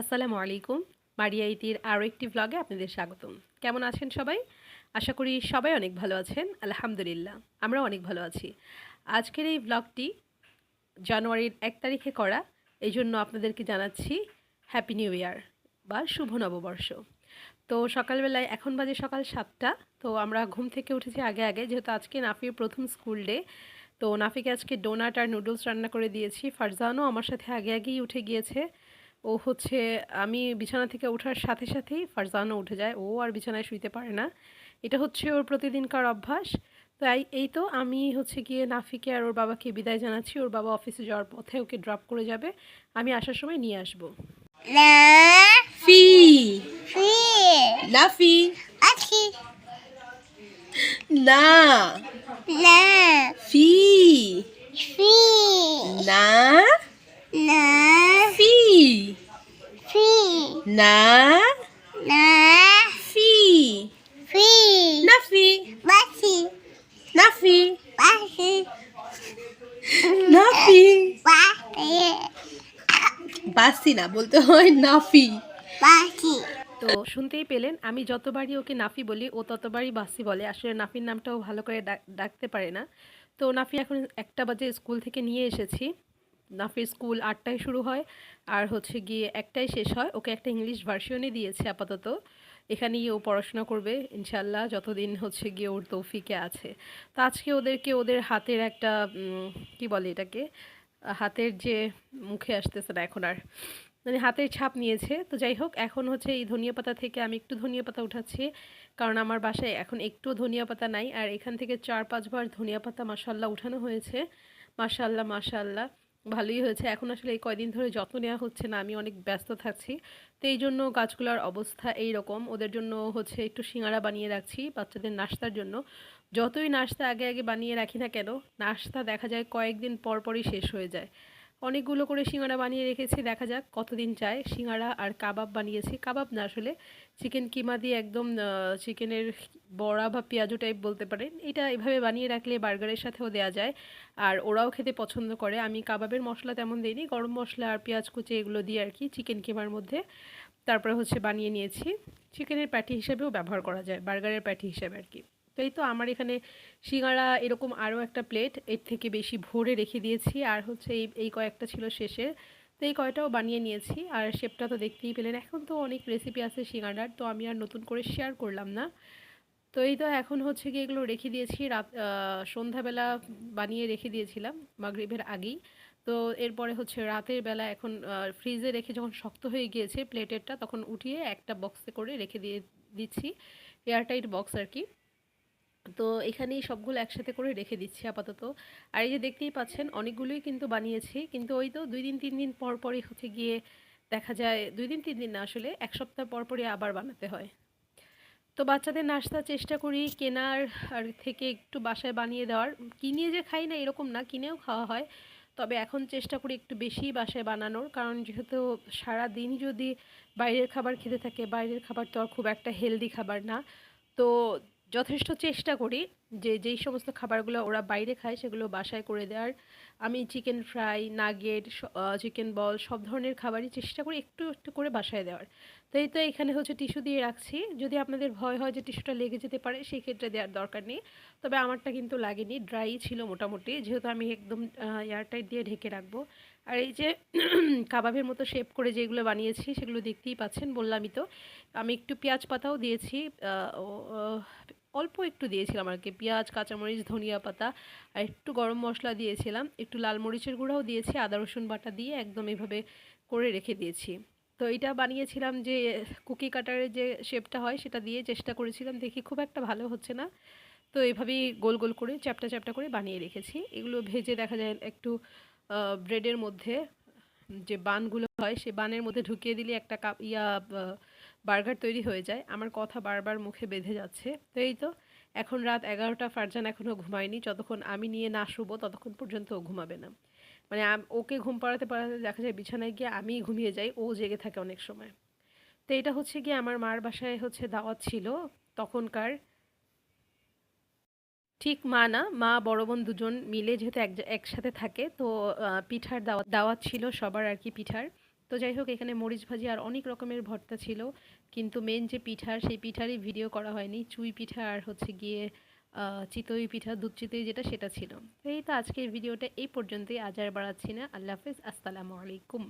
আসসালামু আলাইকুম। মারিয়া ইতির আরও একটি ব্লগে আপনাদের স্বাগতম। কেমন আছেন সবাই? আশা করি সবাই অনেক ভালো আছেন। আলহামদুলিল্লাহ, আমরাও অনেক ভালো আছি। আজকের এই ব্লগটি জানুয়ারির এক তারিখে করা। এই জন্য আপনাদেরকে জানাচ্ছি হ্যাপি নিউ ইয়ার বা শুভ নববর্ষ। তো সকালবেলায়, এখন বাজে সকাল সাতটা। তো আমরা ঘুম থেকে উঠেছি আগে আগে। যেহেতু আজকে নাফির প্রথম স্কুল ডে তো নাফিকে আজকে ডোনাট আর নুডলস রান্না করে দিয়েছি। ফারজানও আমার সাথে আগে আগেই উঠে গিয়েছে। ও হচ্ছে আমি বিছানা থেকে ওঠার সাথে সাথেই ফারজানও উঠে যায় ও আর বিছানায় শুইতে পারে না। এটা হচ্ছে ওর প্রতিদিনকার অভ্যাস। তো এই তো আমি হচ্ছে গিয়ে নাফিকে আর ওর বাবাকে বিদায় জানাচ্ছি ওর বাবা অফিসে যাওয়ার পথে ওকে ড্রপ করে যাবে। আমি আসার সময় নিয়ে আসব। না ফি নাফি। না। না। ফি। ফি। না। না। ফি ফি। না না ফি ফি নাফি বাসি নাফি বাসি নাফি বাসি বাসি না বলতে হয় নাফি বাসি তো শুনতেই পেলেন আমি যতবারই ওকে নাফি বলি ও ততবারই বাসি বলে। আসলে নাফির নামটাও ভালো করে ডাক- ডাকতে পারে না। তো নাফি এখন একটা বাজে স্কুল থেকে নিয়ে এসেছি। নাফির স্কুল আটটায় শুরু হয় আর হচ্ছে গিয়ে একটাই শেষ হয়। ওকে একটা ইংলিশ ভার্সনে দিয়েছে আপাতত। এখানেই ও পড়াশোনা করবে। ইনশাল্লাহ যতদিন হচ্ছে গিয়ে ওর তৌফিকে আছে। তো আজকে ওদেরকে ওদের হাতের একটা কি বলে এটাকে? হাতের যে মুখে আসতেছে না এখন আর। মানে হাতের ছাপ নিয়েছে। তো যাই হোক, এখন হচ্ছে এই ধনিয়া পাতা থেকে আমি একটু ধনিয়া পাতা উঠাচ্ছি। কারণ আমার বাসায় এখন একটু ধনিয়া পাতা নাই। আর এখান থেকে চার পাঁচবার ধনিয়া পাতা মাসাল্লাহ উঠানো হয়েছে। মাশাল্লাহ মাশাল্লাহ ভালোই হয়েছে। এখন আসলে এই কয়দিন ধরে যত্ন নেওয়া হচ্ছে না, আমি অনেক ব্যস্ত থাকছি। তো এই জন্য গাছগুলোর অবস্থা এই রকম ওদের জন্য হচ্ছে একটু সিঙ্গারা বানিয়ে রাখছি বাচ্চাদের নাস্তার জন্য। যতই নাস্তা আগে আগে বানিয়ে রাখি না কেন, নাস্তা দেখা যায় কয়েকদিন পর পরই শেষ হয়ে যায়। অনেকগুলো করে সিঙ্গারা বানিয়ে রেখেছি, দেখা যাক কতদিন চায় সিঙ্গারা আর কাবাব বানিয়েছি। কাবাব না আসলে চিকেন কিমা দিয়ে একদম চিকেনের বড়া বা পেঁয়াজু টাইপ বলতে পারেন। এটা এভাবে বানিয়ে রাখলে বার্গারের সাথেও দেওয়া যায়। আর ওরাও খেতে পছন্দ করে। আমি কাবাবের মশলা তেমন দিইনি। গরম মশলা আর পেঁয়াজ কুচি এগুলো দিয়ে আর কি চিকেন কিমার মধ্যে তারপরে হচ্ছে বানিয়ে নিয়েছি। চিকেনের প্যাটি হিসেবেও ব্যবহার করা যায়, বার্গারের প্যাটি হিসেবে আর কি। এই তো আমার এখানে সিঙ্গারা এরকম আরও একটা প্লেট এর থেকে বেশি ভরে রেখে দিয়েছি। আর হচ্ছে এই এই কয়েকটা ছিল শেষে। তো এই কয়টাও বানিয়ে নিয়েছি। আর শেপটা তো দেখতেই পেলেন, এখন তো অনেক রেসিপি আছে সিঙ্গারার তো আমি আর নতুন করে শেয়ার করলাম না। তো এই তো এখন হচ্ছে কি এগুলো রেখে দিয়েছি, রাত সন্ধ্যাবেলা বানিয়ে রেখে দিয়েছিলাম মাগরিবের আগেই। তো এরপরে হচ্ছে রাতের বেলা এখন ফ্রিজে রেখে যখন শক্ত হয়ে গিয়েছে প্লেটেরটা তখন উঠিয়ে একটা বক্সে করে রেখে দিয়ে দিচ্ছি এয়ারটাইট বক্স আর কি। তো এখানেই সবগুলো একসাথে করে রেখে দিচ্ছি আপাতত। আর এই যে দেখতেই পাচ্ছেন, অনেকগুলোই কিন্তু বানিয়েছি। কিন্তু ওই তো দুই দিন, তিন দিন পর পরই হচ্ছে গিয়ে দেখা যায়, দুই দিন, তিন দিন না আসলে, এক সপ্তাহ পর পরই আবার বানাতে হয়। তো বাচ্চাদের নাস্তা চেষ্টা করি কেনার আর থেকে একটু বাসায় বানিয়ে দেওয়ার। কিনে যে খাই না এরকম না, কিনেও খাওয়া হয়। তবে এখন চেষ্টা করি একটু বেশি বাসায় বানানোর। কারণ যেহেতু সারা দিন যদি বাইরের খাবার খেতে থাকে, বাইরের খাবার তো আর খুব একটা হেলদি খাবার না। তো যথেষ্ট চেষ্টা করি যে যেই সমস্ত খাবারগুলো ওরা বাইরে খায় সেগুলো বাসায় করে দেওয়ার। আমি chicken fry nugget chicken ball সব ধরনের খাবারই চেষ্টা করি একটু একটু করে বাসায় দেওয়ার। তো এই তো এখানে হচ্ছে টিস্যু দিয়ে রাখছি। যদি আপনাদের ভয় হয় যে টিস্যুটা লেগে যেতে পারে সেই ক্ষেত্রে দেওয়ার দরকার নেই। তবে আমারটা কিন্তু লাগেনি ড্রাই ছিল মোটামুটি। যেহেতু আমি একদম এয়ারটাইট দিয়ে ঢেকে রাখব। আর এই যে কাবাবের মতো শেপ করে যেগুলো বানিয়েছি সেগুলো দেখতেই পাচ্ছেন, বললামই তো। আমি একটু পেঁয়াজ পাতাও দিয়েছি অল্প একটু দিয়েছিলাম আর কি। পেঁয়াজ, কাঁচামরিচ, ধনিয়া পাতা আর একটু গরম মশলা দিয়েছিলাম। একটু লাল মরিচের গুঁড়াও দিয়েছি, আদা, রসুন বাটা দিয়ে একদম এভাবে করে রেখে দিয়েছি। তো এটা বানিয়েছিলাম যে, কুকি কাটারের যে শেপটা হয় সেটা দিয়ে চেষ্টা করেছিলাম, দেখি খুব একটা ভালো হচ্ছে না। তো এভাবেই গোল গোল করে, চ্যাপটা চ্যাপটা করে বানিয়ে রেখেছি। এগুলো ভেজে দেখা যায় একটু ব্রেডের মধ্যে যে বানগুলো হয়, সে বানের মধ্যে ঢুকিয়ে দিলে একটা কাপ, ইয়া বার্গার তৈরি হয়ে যায়। আমার কথা বারবার মুখে বেঁধে যাচ্ছে। তো এই তো, এখন রাত এগারোটা, ফারজান এখনও ঘুমায়নি। যতক্ষণ আমি নিয়ে না শুবো, ততক্ষণ পর্যন্ত ও ঘুমাবে না। মানে ওকে ঘুম পাড়াতে পাড়াতে দেখা যায় বিছানায় গিয়ে আমি ঘুমিয়ে যাই, ও জেগে থাকে অনেক সময়। তো এটা হচ্ছে গিয়ে আমার মার বাসায় হচ্ছে দাওয়াত ছিল তখনকার। ঠিক মা না, মা, বড় বোন দুজন মিলে যেহেতু এক, একসাথে থাকে, তো পিঠার দাওয়াত দাওয়াত ছিল সবার আর কি পিঠার। তো যাই হোক, এখানে মরিচ ভাজি আর অনেক রকমের ভর্তা ছিল। কিন্তু মেন যে পিঠার সেই পিঠারই ভিডিও করা হয়নি। চুই পিঠা আর হচ্ছে গিয়ে চিতই পিঠা, দুধ চিতই যেটা, সেটা ছিল। এই তো আজকের ভিডিওটা এই পর্যন্তই। আজ আর বাড়াচ্ছি না। আল্লাহ হাফেজ। আসসালামু আলাইকুম।